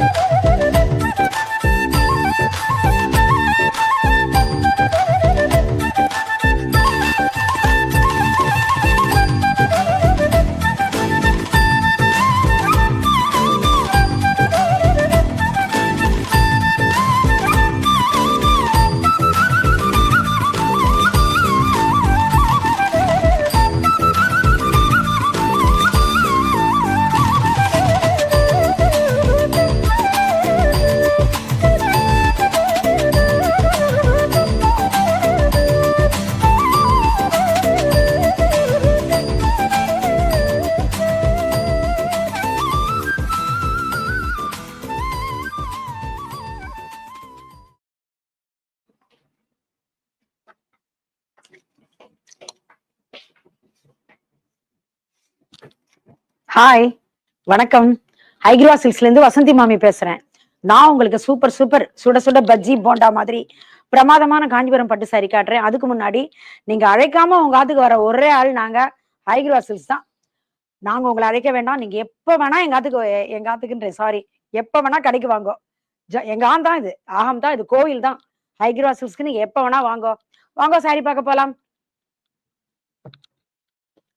Woo! Hi வணக்கம். ஹைக்ரா சில்க்ஸ்ல இருந்து வசந்தி மாமி பேசுறேன். நான் உங்களுக்கு சூப்பர் சூப்பர் சுட சுட பஜ்ஜி போண்டா மாதிரி பிரமாதமான காஞ்சிபுரம் பட்டு சாரி காட்டுறேன். அதுக்கு முன்னாடி நீங்க அழைக்காம உங்க ஆத்துக்கு வர ஒரே ஆள் நாங்க ஹைக்ரா சில்க்ஸ் தான். நாங்க உங்களை அழைக்க வேண்டாம். நீங்க எப்ப வேணா எங்க ஆத்துக்கு எ- எங்க ஆத்துக்குன்றேன் சாரி எப்ப வேணா கடைக்கு வாங்கோ. ஜ- எங்க ஆம் தான் இது ஆகம் தான் இது கோவில் தான். ஹைக்ரா சில்ஸ்க்கு நீங்க எப்ப வேணா வாங்கோ. வாங்கோ சாரி பார்க்க போலாம்.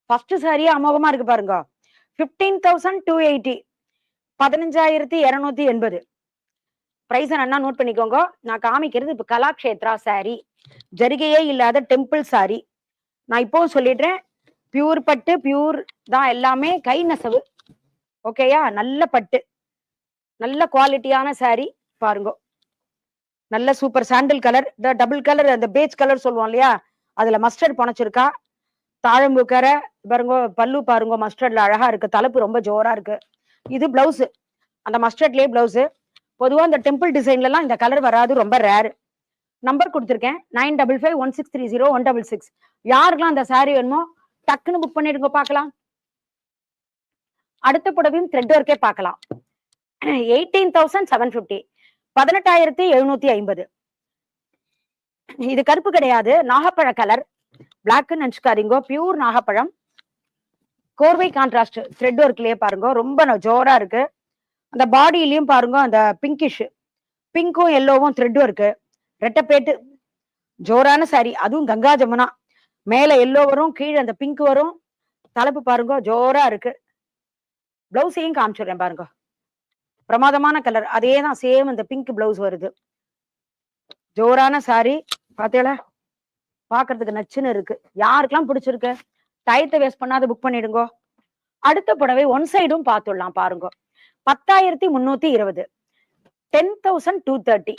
ஃபர்ஸ்ட் சாரியே அமோகமா இருக்கு பாருங்க. ஃபிஃப்டீன் தௌசண்ட் டூ எயிட்டி பதினஞ்சாயிரத்தி இரநூத்தி எண்பது. பிரைஸ் என்ன நோட் பண்ணிக்கோங்க. நான் காமிக்கிறது இப்போ கலாக்ஷேத்ரா சாரி ஜரிகையே இல்லாத டெம்பிள் சாரி நான் இப்போவும் சொல்லிடுறேன். பியூர் பட்டு பியூர் தான் எல்லாமே கை நெசவு. ஓகேயா நல்ல பட்டு. நல்ல குவாலிட்டியான சாரி பாருங்க. நல்ல super sandal colour double colour அந்த பேஜ் கலர் சொல்லுவோம் இல்லையா? அதுல மஸ்டர்ட் புனைச்சிருக்கா. தாழம்பு கரை பாருங்க பல்லு பாருங்க மஸ்டர்ட்ல அழகா இருக்கு. தலைப்பு ரொம்ப ஜோரா இருக்கு. இது பிளவுஸ் அந்த மஸ்டர்ட்லயே பிளவுஸ் பொதுவா இந்த டெம்பிள் டிசைன்ல எல்லாம் இந்த கலர் வராது. ரொம்ப ரேர் நம்பர் கொடுத்துருக்கேன். Nine double five one six three zero one double six யாருக்கெல்லாம் அந்த சாரீ வேணுமோ டக்குன்னு புக் பண்ணிடுங்க பார்க்கலாம். அடுத்த புடவையும் த்ரெட் ஒர்க்கே பார்க்கலாம். எயிட்டீன் தௌசண்ட் செவன் ஃபிஃப்டி பதினெட்டாயிரத்தி எழுநூத்தி ஐம்பது. இது கருப்பு கிடையாது. நாகப்பழ கலர் பிளாக்னு நினச்சிக்காதீங்க. பியூர் நாகப்பழம். கோர்வை கான்ட்ராஸ்ட் த்ரெட் ஒர்க்லயே பாருங்க. ரொம்ப ஜோரா இருக்கு. அந்த பாடியிலையும் பாருங்க அந்த பிங்கிஷ் பிங்க்கும் எல்லோவும் த்ரெட் ஒர்க்கு ரெட்டப்பேட்டு. ஜோரான சாரி அதுவும் கங்கா ஜமுனா. மேல எல்லோ வரும் கீழே அந்த பிங்க் வரும். தலைப்பு பாருங்க ஜோரா இருக்கு. பிளவுஸையும் காமிச்சிடுறேன் பாருங்க. பிரமாதமான கலர் அதே தான் சேம் இந்த பிங்க் பிளவுஸ் வருது. ஜோரான சாரி பாத்தீங்களா பாக்குறதுக்கு நச்சுன்னு இருக்கு. யாருக்கெல்லாம் பிடிச்சிருக்கு? டயத்தை வேஸ்ட் பண்ணாத புக் பண்ணிடுங்கோ. அடுத்த புடவை ஒன் சைடும் பார்த்துடலாம் பாருங்க. பத்தாயிரத்தி முன்னூத்தி இருபது. டென் தௌசண்ட் டூ தேர்ட்டி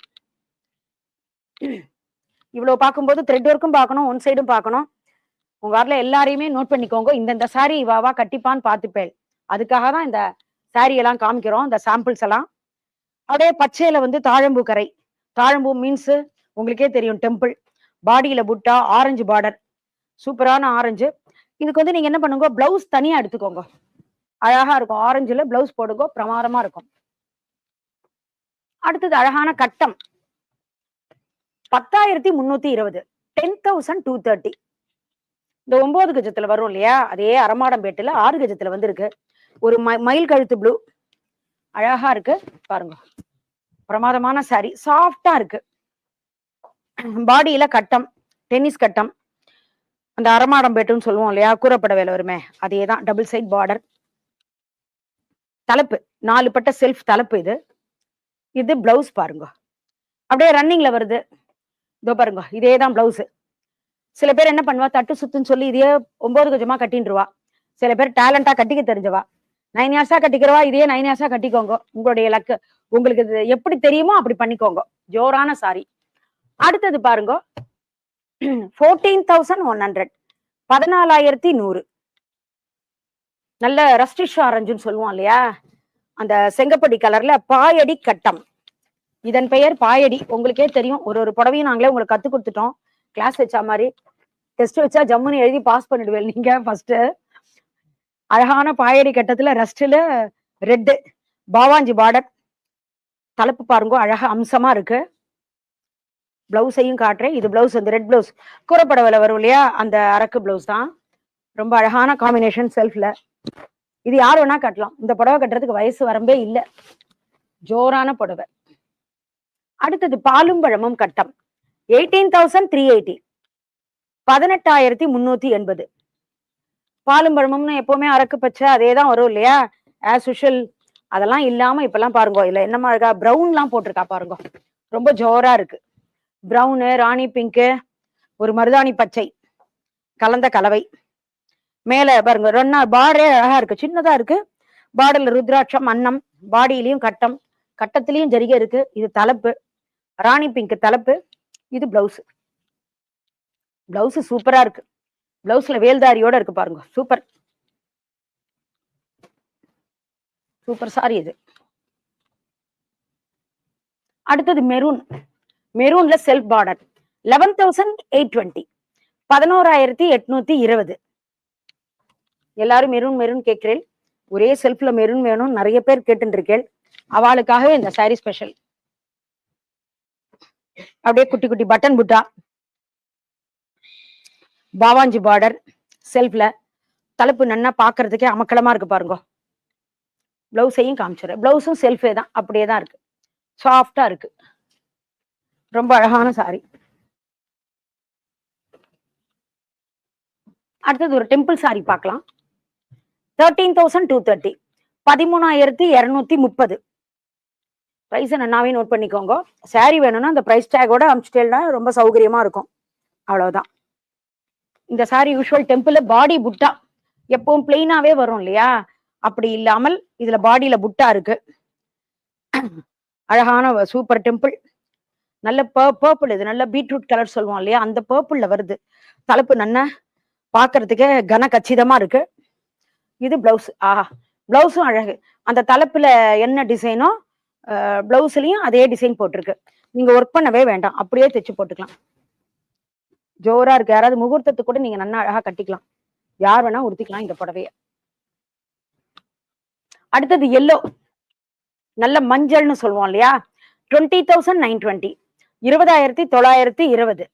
இவ்வளவு பார்க்கும்போது த்ரெட் ஒர்க்கும் பார்க்கணும் ஒன் சைடும் பார்க்கணும். உங்க வரல எல்லாரையுமே நோட் பண்ணிக்கோங்க. இந்தந்த சாரி இவாவா கட்டிப்பான்னு பார்த்துப்பேள் அதுக்காக தான் இந்த சாரி எல்லாம் காமிக்கிறோம் இந்த சாம்பிள்ஸ் எல்லாம். அப்படியே பச்சையில வந்து தாழம்பூ கரை. தாழம்பூ மீன்ஸ் உங்களுக்கே தெரியும் டெம்பிள் பாடியில புட்டா ஆரஞ்சு பார்டர் சூப்பரான ஆரஞ்சு இதுக்கு வந்து நீங்க என்ன பண்ணுங்க பிளவுஸ் தனியா எடுத்துக்கோங்க. அழகா இருக்கும். ஆரஞ்சுல பிளவுஸ் போடுங்க பிரமாதமா இருக்கும். அடுத்தது அழகான கட்டம். பத்தாயிரத்தி முன்னூத்தி இருபது. டென் தௌசண்ட் டூ தேர்ட்டி இந்த ஒன்பது கஜத்துல வரும் இல்லையா? அதே அரமாடம்பேட்டுல ஆறு கஜத்துல வந்திருக்கு. ஒரு ம- மயில் கழுத்து ப்ளூ அழகா இருக்கு. பாருங்க. பிரமாதமான சாரி சாஃப்டா இருக்கு. பாடியில கட்டம் டென்னிஸ் கட்டம் அந்த அரமாடம் பேட்டுன்னு சொல்லுவோம் இல்லையா? கூறப்பட வேலை வருமே. அதே தான் டபுள் சைட் பார்டர் தலைப்பு நாலு பட்ட செல்ஃப் தலைப்பு இது. இது பிளவுஸ் பாருங்க. அப்படியே ரன்னிங்ல வருது. இதோ பாருங்க இதே தான் பிளவுஸ் சில பேர் என்ன பண்ணுவா? தட்டு சுத்துன்னு சொல்லி இதே ஒன்பது கொஞ்சமா கட்டின்றுவா. சில பேர் டேலண்டா கட்டிக்க தெரிஞ்சவா. நைன் இயர்ஸா கட்டிக்கிறவா? இதே நைன் இயர்ஸா கட்டிக்கோங்க. உங்களுடைய லக்கு உங்களுக்கு இது எப்படி தெரியுமோ அப்படி பண்ணிக்கோங்க. ஜோரான சாரி அடுத்தது பாருங்க. ஃபோர்டீன் தௌசண்ட் ஒன் ஹண்ட்ரட் பதினாலாயிரத்தி நூறு. நல்ல ரஸ்டிஷ் ஆரஞ்சுன்னு சொல்லுவோம் இல்லையா? அந்த செங்கப்படி கலர்ல பாயடி கட்டம். இதன் பெயர் பாயடி. உங்களுக்கே தெரியும். ஒரு ஒரு புடவையும் நாங்களே உங்களுக்கு கத்து கொடுத்துட்டோம். கிளாஸ் வச்சா மாதிரி. டெஸ்ட் வச்சா ஜம்முன்னு எழுதி பாஸ் பண்ணிடுவேன் நீங்க ஃபர்ஸ்ட் அழகான பாயடி கட்டத்துல ரஸ்ட்ல ரெட்டு பாவாஞ்சி பார்டர் தலைப்பு பாருங்க அழகா அம்சமா இருக்கு. பிளவுஸையும் காட்டுறேன். இது பிளவுஸ் வந்து ரெட் பிளவுஸ் கூறப்படவில் வரும் இல்லையா? அந்த அரக்கு பிளவுஸ் தான். ரொம்ப அழகான காம்பினேஷன் செல்ஃப்ல இது யார் வேணா கட்டலாம். இந்த புடவை கட்டுறதுக்கு வயசு வரம்பே இல்லை. ஜோரான புடவை. அடுத்தது பாலும் பழமும் கட்டம். எயிட்டீன் தௌசண்ட் த்ரீ எயிட்டி பதினெட்டாயிரத்தி முன்னூத்தி எண்பது. பாலும் பழமும்னு எப்பவுமே அரக்கு பச்சை அதே தான் வரும் இல்லையா? ஆஸ் யூஷுவல் அதெல்லாம் இல்லாம இப்பெல்லாம் பாருங்க இல்ல என்னமா இருக்கா ப்ரௌன்லாம் போட்டிருக்கா பாருங்க. ரொம்ப ஜோரா இருக்கு. ப்ரௌனு ராணி பிங்க்கு ஒரு மருதாணி பச்சை கலந்த கலவை. மேல பாருங்க ரெண்டா பார்டரே அழகா இருக்கு சின்னதா இருக்கு. பார்டர்ல ருத்ராட்சம் அன்னம் பாடியிலையும் கட்டம் கட்டத்திலையும் ஜரிகை இருக்கு. இது தலைப்பு. ராணி பிங்க் தலைப்பு. இது பிளவுஸ் பிளவுஸ் சூப்பரா இருக்கு. பிளவுஸ்ல வேல்தாரியோட இருக்கு பாருங்க சூப்பர். சூப்பர் சாரி இது. அடுத்தது maroon மெரூன்ல self border eleven thousand eight twenty பதினோராயிரத்தி எட்நூத்தி இருபது. எல்லாரும் மெரூன் மெரூன் கேட்கிறேன். ஒரே செல்ஃப்ல மெரூன் வேணும். நிறைய பேர் கேட்டுருக்கேன் இருக்கேன் அவளுக்காகவே இந்த சாரி ஸ்பெஷல் அப்படியே குட்டி குட்டி பட்டன் புட்டா. பாவாஞ்சி பார்டர் செல்ஃப்ல தலைப்பு நன்னா பாக்குறதுக்கே அமக்கலமா இருக்கு பாருங்க. பிளவுஸையும் காமிச்சிடுறேன். பிளவுஸும் செல்ஃபே தான் அப்படியே தான். இருக்கு. சாஃப்டா இருக்கு. ரொம்ப அழகான சாரி அடுத்தது ஒரு டெம்பிள் சாரி பார்க்கலாம். தேர்ட்டீன் தௌசண்ட் டூ தேர்ட்டி பதிமூணாயிரத்தி இரநூத்தி முப்பது. ப்ரைஸை நன்னாவே நோட் பண்ணிக்கோங்க. சாரி வேணும்னா அந்த ப்ரைஸ் டேக்கோட அமிச்சிட்டேன்னா ரொம்ப சௌகரியமா இருக்கும். அவ்வளவுதான். இந்த சாரி யூஸ்வல் டெம்பிள் பாடி புட்டா எப்பவும் பிளெயினாவே வரும் இல்லையா? அப்படி இல்லாமல் இதுல பாடியில புட்டா இருக்கு. அழகான சூப்பர் டெம்பிள் நல்ல பர்பிள் இது நல்ல பீட்ரூட் கலர் சொல்லுவோம் இல்லையா? அந்த பர்பிள்ல வருது. தலைப்பு நன்ன? பாக்குறதுக்கே கன கச்சிதமா இருக்கு. இது பிளவுஸ் ஆஹா பிளவுஸும் அழகு. அந்த தலைப்புல என்ன டிசைனோ பிளவுஸ்லயும் அதே டிசைன் போட்டிருக்கு. நீங்க ஒர்க் பண்ணவே வேண்டாம். அப்படியே தைச்சு போட்டுக்கலாம். ஜோரா இருக்கு. யாராவது முகூர்த்தத்துக்கு கூட நீங்க நல்லா அழகா கட்டிக்கலாம். யார் வேணா உடுத்திக்கலாம் இந்த புடவைய. அடுத்தது எல்லோ நல்ல மஞ்சள்னு சொல்லுவோம் இல்லையா? டுவெண்ட்டி தௌசண்ட் நைன் டுவெண்ட்டி இருபதாயிரத்தி தொள்ளாயிரத்தி இருபது.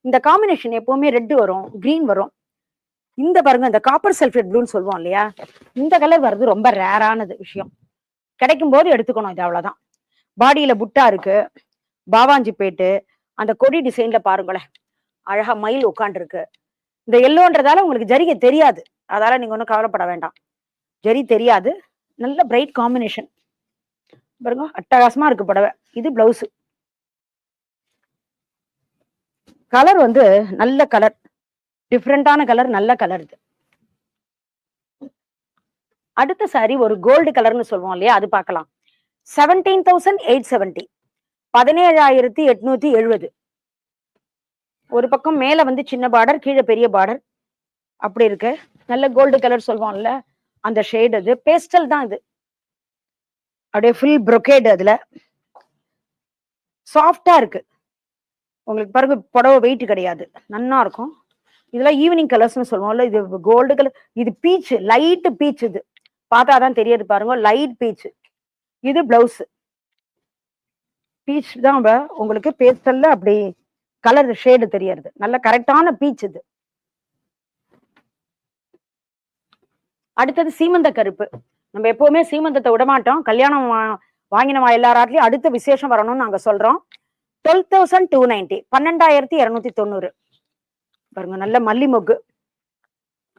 இந்த காம்பினேஷன் எப்பவுமே ரெட் வரும் கிரீன் வரும். இந்த பாருங்க இந்த காப்பர் சல்ஃபேட் ப்ளூன்னு சொல்லுவோம் இல்லையா? இந்த கலர் வர்றது ரொம்ப ரேரானது விஷயம். கிடைக்கும் போது எடுத்துக்கணும் இது அவ்வளவுதான். பாடியில புட்டா இருக்கு பாவாஞ்சி பேட்டு அந்த கொடி டிசைன்ல பாருங்களேன். அழகா மயில் உட்காந்துருக்கு இந்த எல்லோன்றதால உங்களுக்கு ஜரிகை தெரியாது. அதால நீங்க ஒன்றும் கவலைப்பட வேண்டாம். ஜரி தெரியாது. நல்ல பிரைட் காம்பினேஷன் பாருங்க அட்டகாசமா இருக்கு புடவை. இது பிளவுஸ் கலர் வந்து நல்ல கலர் டிஃப்ரெண்டான கலர் நல்ல கலர் இது. அடுத்த சாரி ஒரு கோல்டு கலர்னு சொல்லுவோம் இல்லையா? அது பார்க்கலாம். செவன்டீன் தௌசண்ட் எயிட் செவன்டி பதினேழாயிரத்தி எட்நூத்தி எழுபது ஒரு பக்கம் மேல வந்து சின்ன பார்டர் கீழே பெரிய பார்டர் அப்படி இருக்கு. நல்ல கோல்டு கலர் சொல்லுவோம்ல அந்த ஷேட் அது பேஸ்டல் தான் இது. அப்படியே ஃபுல் ப்ரொகேடு அதுல. சாஃப்டா இருக்கு. உங்களுக்கு பாருங்க புடவை வெயிட் கிடையாது. நன்னா இருக்கும். இதெல்லாம் ஈவினிங் கலர்ஸ்னு சொல்லுவோம்ல இது கோல்டு கலர் இது பீச் லைட்டு பீச் இது. பார்த்தா தான் தெரியாது பாருங்க லைட் பீச் இது பிளவுஸ் பீச் தான் உங்களுக்கு பேஸ்டல்ல அப்படி கலர் ஷேடு தெரியறது. நல்ல கரெக்டான பீச் இது. அடுத்தது சீமந்த கருப்பு. நம்ம எப்பவுமே சீமந்தத்தை விட மாட்டோம் கல்யாணம் வா- வாங்கினவா எல்லாராட்லயும் அடுத்த விசேஷம் வரணும்னு நாங்க சொல்றோம். டுவெல் தௌசண்ட் டூ நைன்டி பன்னெண்டாயிரத்தி இருநூத்தி தொண்ணூறு. பாருங்க நல்ல மல்லி மொக்கு.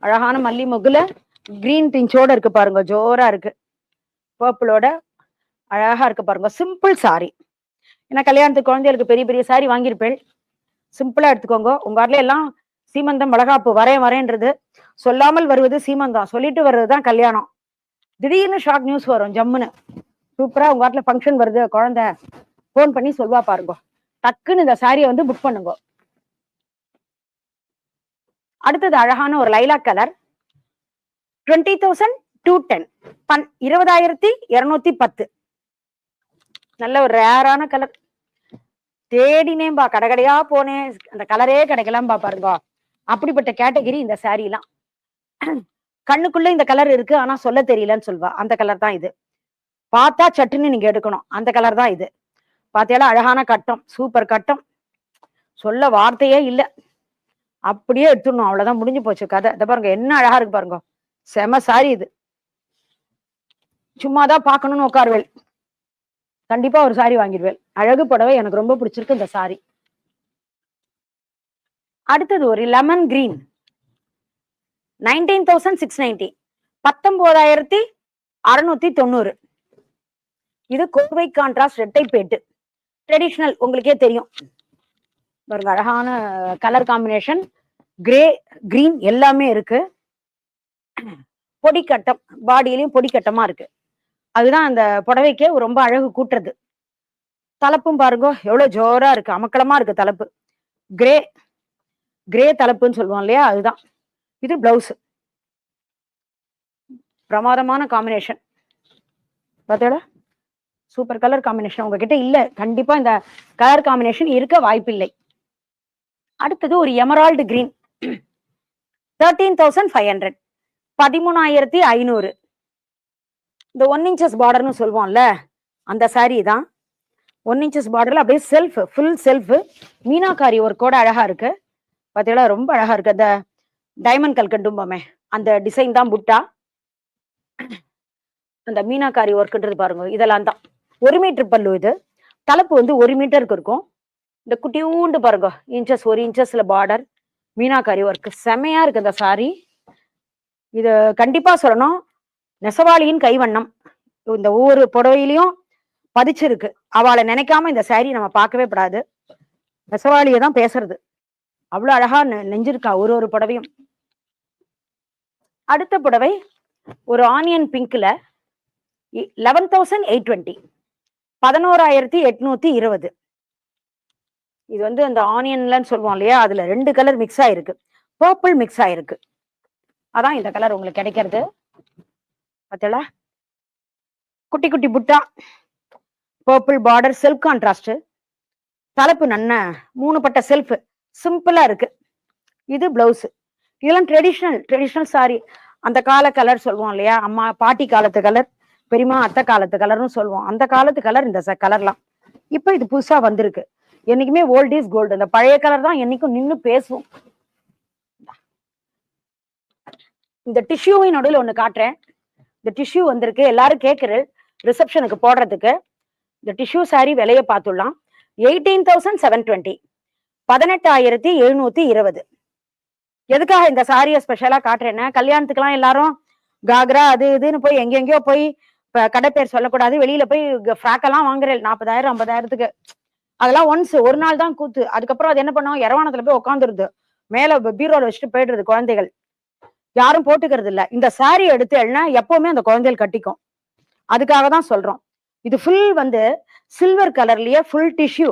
அழகான மல்லி மொக்குல கிரீன் டிஞ்சோட இருக்கு பாருங்க ஜோரா இருக்கு. பர்பிளோட அழகா இருக்கு பாருங்க சிம்பிள் சாரி ஏன்னா கல்யாணத்துக்கு குழந்தைகளுக்கு பெரிய பெரிய சாரி வாங்கியிருப்பேன் சிம்பிளா எடுத்துக்கோங்க. உங்க வரல எல்லாம் சீமந்தம் வளகாப்பு வரேன் வரேன்றது. சொல்லாமல் வருவது சீமந்தம். சொல்லிட்டு வர்றது தான் கல்யாணம். திடீர்னு ஷார்ட் நியூஸ் வரும் ஜம்முன்னு. சூப்பரா உங்க வீட்ல ஃபங்க்ஷன் வருது குழந்தை ஃபோன் பண்ணி சொல்வா பாருங்க. டக்குன்னு இந்த சாரியை வந்து புக் பண்ணுங்க. அடுத்தது அழகான ஒரு lilac colour twenty thousand two ten பன் இருபதாயிரத்தி இருநூத்தி பத்து. நல்ல ஒரு ரேரான கலர் தேடினேன்பா கடை போனேன். அந்த கலரே கிடைக்கலாம்பா பாருங்க. அப்படிப்பட்ட கேட்டகரி இந்த saree கண்ணுக்குள்ள இந்த கலர் இருக்கு ஆனா சொல்ல தெரியலன்னு சொல்வா. அந்த கலர் தான் இது. பார்த்தா சட்டுன்னு நீங்க எடுக்கணும். அந்த கலர் தான் இது. பார்த்தியால அழகான கட்டம் சூப்பர் கட்டம். சொல்ல வார்த்தையே இல்லை. அப்படியே எடுத்துடணும். அவ்வளவுதான் முடிஞ்சு போச்சு கதை. இதை பாருங்க என்ன அழகா இருக்கு பாருங்க. செம சாரி இது. சும்மாதான் பார்க்கணும்னு உட்காருவேல் கண்டிப்பா ஒரு சாரி வாங்கிடுவேன் அழகு புடவை எனக்கு ரொம்ப பிடிச்சிருக்கு இந்த சாரி அடுத்தது ஒரு lemon green nineteen thousand six ninety பத்தொன்பதாயிரத்தி அறுநூத்தி தொண்ணூறு. இது கோவை கான்ட்ராஸ்ட் ரெட்டைப்பேட்டு ட்ரெடிஷ்னல் உங்களுக்கே தெரியும். பாருங்க அழகான கலர் காம்பினேஷன் கிரே கிரீன் எல்லாமே இருக்கு. பொடிக்கட்டம் பாடியிலையும் பொடிக்கட்டமா இருக்கு. அதுதான் அந்த புடவைக்கே ரொம்ப அழகு கூட்டுறது. தலப்பும் பாருங்க எவ்வளவு ஜோரா இருக்கு அமக்கலமா இருக்கு தலப்பு. கிரே கிரே தலப்புன்னு சொல்லுவோம் இல்லையா அதுதான். இது பிளவுஸ் பிரமாதமான காம்பினேஷன் பார்த்தோட சூப்பர் கலர் காம்பினேஷன் உங்ககிட்ட இல்ல. கண்டிப்பா இந்த கலர் காம்பினேஷன் இருக்க வாய்ப்பில்லை. அடுத்தது ஒரு emerald green thirteen thousand five hundred பதிமூணாயிரத்தி ஐநூறு. இந்த ஒன் இன்ச்சஸ் பார்டர்னு சொல்லுவோம்ல அந்த saree தான். ஒன் இன்ச்சஸ் பார்டர்ல அப்படியே செல்ஃப் ஃபுல் செல்ஃப் மீனாக்காரி ஒர்க்கோட அழகா இருக்கு. பார்த்தீங்களா ரொம்ப அழகா இருக்கு. அந்த டைமண்ட் கல்கண்டும்போமே அந்த டிசைன் தான் புட்டா. அந்த மீனாக்காரி ஒர்க்குன்றது பாருங்க இதெல்லாம் தான். ஒரு மீட்டர் பல்லு இது. தலைப்பு வந்து ஒரு மீட்டருக்கு இருக்கும். இந்த குட்டியூண்டு பாருங்க. இன்ச்சஸ் ஒரு இன்ச்சஸ்ல பார்டர் மீனாக்காரி ஒர்க் செமையா இருக்கு இந்த சாரி இது கண்டிப்பா சொல்லணும். நெசவாளியின் கைவண்ணம். இந்த ஒவ்வொரு புடவையிலையும் பதிச்சிருக்கு. அவளை நினைக்காம இந்த சாரி நம்ம பார்க்கவே படாது நெசவாளியை தான் பேசுறது. அவ்வளோ அழகா நெ- நெஞ்சிருக்கா ஒரு ஒரு புடவையும். அடுத்த புடவை ஒரு ஆனியன் பிங்க்ல லெவன் தௌசண்ட் எயிட் டுவெண்ட்டி பதினோராயிரத்தி எட்நூத்தி இருபது. இது வந்து அந்த ஆனியன்லன்னு சொல்லுவோம் இல்லையா? அதுல ரெண்டு கலர் மிக்ஸ் ஆயிருக்கு. பர்பிள் மிக்ஸ் ஆயிருக்கு. அதான் இந்த கலர் உங்களுக்கு கிடைக்கிறது. பார்த்தீங்களா குட்டி குட்டி புட்டா. பர்பிள் பார்டர் செல்ஃப் கான்ட்ராஸ்ட் தலைப்பு நன்ன. மூணு பட்ட செல்ஃப் சிம்பிளா இருக்கு. இது பிளவுஸ் இதெல்லாம் ட்ரெடிஷ்னல் ட்ரெடிஷ்னல் சாரி அந்த கால கலர் சொல்லுவோம் இல்லையா? அம்மா பாட்டி காலத்து கலர் பெரியமா அத்தை காலத்து கலர்னு சொல்லுவோம் அந்த காலத்து கலர் இந்த கலர்லாம் இப்போ இது புதுசா வந்திருக்கு. என்னைக்குமே ஓல்ட் இஸ் கோல்டு அந்த பழைய கலர் தான் என்னைக்கும் நின்னு பேசுவோம். இந்த டிஷ்யூவின் நடுவில் ஒன்று காட்டுறேன். இந்த டிஷ்யூ வந்திருக்கு. எல்லாரும் கேட்குறது ரிசப்ஷனுக்கு போடுறதுக்கு. இந்த டிஷ்யூ சாரி விலையை பார்த்துடலாம். எயிட்டீன் தௌசண்ட் செவன் டுவெண்ட்டி பதினெட்டாயிரத்தி எழுநூத்தி இருபது. எதுக்காக இந்த சாரியை ஸ்பெஷலாக காட்டுறேன்னா கல்யாணத்துக்குலாம் எல்லாரும் காக்ரா அது இதுன்னு போய் எங்கெங்கயோ போய் கடை பேர் சொல்லக்கூடாது. வெளியில போய் ஃப்ராக்கெல்லாம் வாங்குறேன். நாற்பதாயிரம் ஐம்பதாயிரத்துக்கு. அதெல்லாம் ஒன்ஸ் ஒரு நாள் தான் கூத்து. அதுக்கப்புறம் அது என்ன பண்ணும்? இரவானத்துல போய் உட்காந்துருது மேல பீரோல வச்சுட்டு போயிடுறது குழந்தைகள். யாரும் போட்டுக்கிறது இல்ல. இந்த சாரி எடுத்து எழுனா எப்பவுமே அந்த குழந்தைகள் கட்டிக்கும். அதுக்காக தான் சொல்றோம். இது ஃபுல் வந்து சில்வர் கலர்லயே ஃபுல் டிஷ்யூ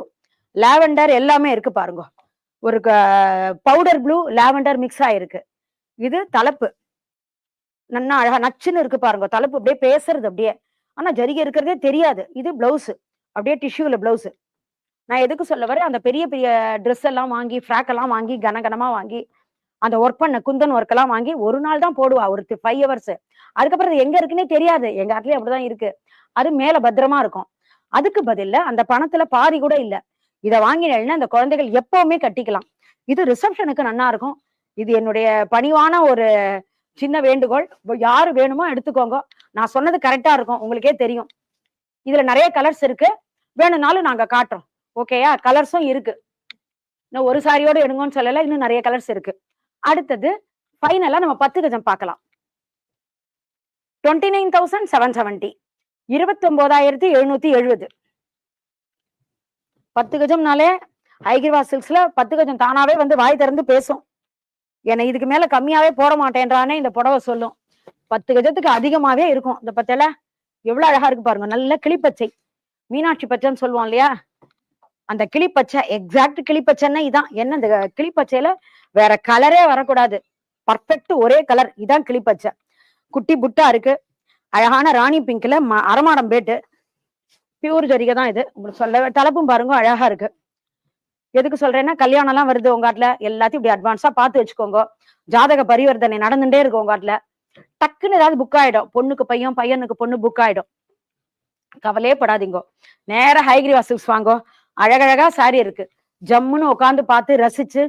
லாவெண்டர் எல்லாமே இருக்கு பாருங்க. ஒரு பவுடர் ப்ளூ லாவெண்டர் மிக்ஸ் ஆயிருக்கு இது தலைப்பு. நன்னா அழகா நச்சுன்னு இருக்கு பாருங்க. தலைப்பு அப்படியே பேசுறது அப்படியே. ஆனா ஜரிகை இருக்கிறதே தெரியாது. இது பிளவுஸ் அப்படியே டிஷ்யூல பிளவுஸ் நான் எதுக்கு சொல்ல வரேன்? அந்த பெரிய பெரிய ட்ரெஸ் எல்லாம் வாங்கி ஃப்ராக் எல்லாம் வாங்கி கனகனமா வாங்கி அந்த ஒர்க் பண்ண குந்தன் ஒர்க் எல்லாம் வாங்கி ஒரு நாள் தான் போடுவா. ஒரு ஃபைவ் ஹவர்ஸ் அதுக்கப்புறம் அது எங்க இருக்குன்னே தெரியாது. எங்க ஆட்லயும் அப்படிதான் இருக்கு. அது மேல பத்திரமா இருக்கும். அதுக்கு பதில்ல அந்த பணத்துல பாதி கூட இல்ல. இதை வாங்கினேன்னா அந்த குழந்தைகள் எப்பவுமே கட்டிக்கலாம். இது ரிசப்ஷனுக்கு நன்னா இருக்கும். இது என்னுடைய பணிவான ஒரு சின்ன வேண்டுகோள். இப்ப யாரு வேணுமோ எடுத்துக்கோங்க. நான் சொன்னது கரெக்டா இருக்கும். உங்களுக்கே தெரியும். இதுல நிறைய கலர்ஸ் இருக்கு. வேணும்னாலும் நாங்க காட்டுறோம். ஓகேயா கலர்ஸும் இருக்கு. இன்னும் ஒரு சாரியோட எடுங்கன்னு சொல்லல. இன்னும் நிறைய கலர்ஸ் இருக்கு. அடுத்தது ஃபைனலா நம்ம பத்து கஜம் பார்க்கலாம். Twenty nine thousand seven seventy இருபத்தி ஒன்பதாயிரத்தி எழுநூத்தி எழுபது. பத்து கஜம்னாலே ஐகிர்வா சில்க்ஸ்ல பத்து கஜம் தானாவே வந்து வாய் திறந்து பேசும். என்னை இதுக்கு மேல கம்மியாவே போட மாட்டேன்றானே இந்த புடவை சொல்லும். பத்து கஜத்துக்கு அதிகமாவே இருக்கும். இந்த பத்தில எவ்வளவு அழகா இருக்கு பாருங்க. நல்ல கிளிப்பச்சை. மீனாட்சி பச்சைன்னு சொல்லுவோம் இல்லையா? அந்த கிளிப்பச்சை எக்ஸாக்ட் கிளிப்பச்சைன்னா இதான். என்ன இந்த கிளிப்பச்சையில வேற கலரே வரக்கூடாது. பர்ஃபெக்ட் ஒரே கலர் இதான் கிளிப்பச்சை. குட்டி புட்டா இருக்கு. அழகான ராணி பிங்க்ல ம- அரமாடம் பேட்டு. பியூர் ஜரிகை தான் இது. உங்களுக்கு சொல்ல தலைப்பும் பாருங்க அழகா இருக்கு. எதுக்கு சொல்றேன்னா கல்யாணம் எல்லாம் வருது உங்க எல்லாத்தையும் இப்படி அட்வான்ஸா பார்த்து வச்சுக்கோங்க. ஜாதக பரிவர்த்தனை நடந்துட்டே இருக்கு உங்க டக்குன்னு ஏதாவது புக் ஆயிடும். பொண்ணுக்கு பையன் பையனுக்கு பொண்ணு புக் ஆயிடும். கவலையே படாதீங்க. நேர ஹைகிரி வாசிப்ஸ் வாங்கோ. அழகழகா சாரி இருக்கு. ஜம்முன்னு உட்காந்து பார்த்து ரசிச்சு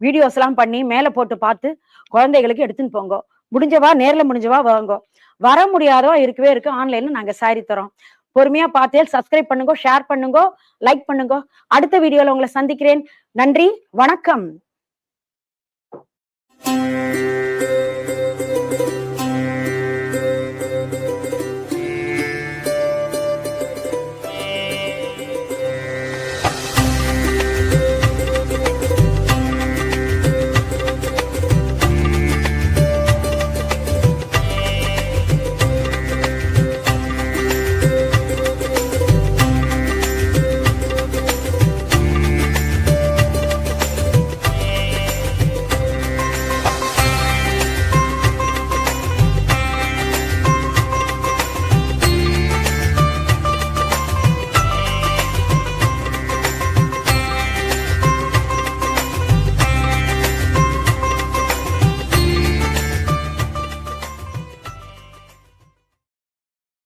வீடியோஸ் எல்லாம் பண்ணி மேல போட்டு பார்த்து குழந்தைகளுக்கு எடுத்துன்னு போங்க. முடிஞ்சவா நேர்ல முடிஞ்சவா வாங்கோ. வர முடியாதோ இருக்கவே இருக்கு. ஆன்லைன்ல நாங்க சாரி தரோம் பொறுமையா பார்த்தேன் சப்ஸ்கிரைப் பண்ணுங்க ஷேர் பண்ணுங்க லைக் பண்ணுங்க. அடுத்த வீடியோல உங்களை சந்திக்கிறேன். நன்றி வணக்கம்.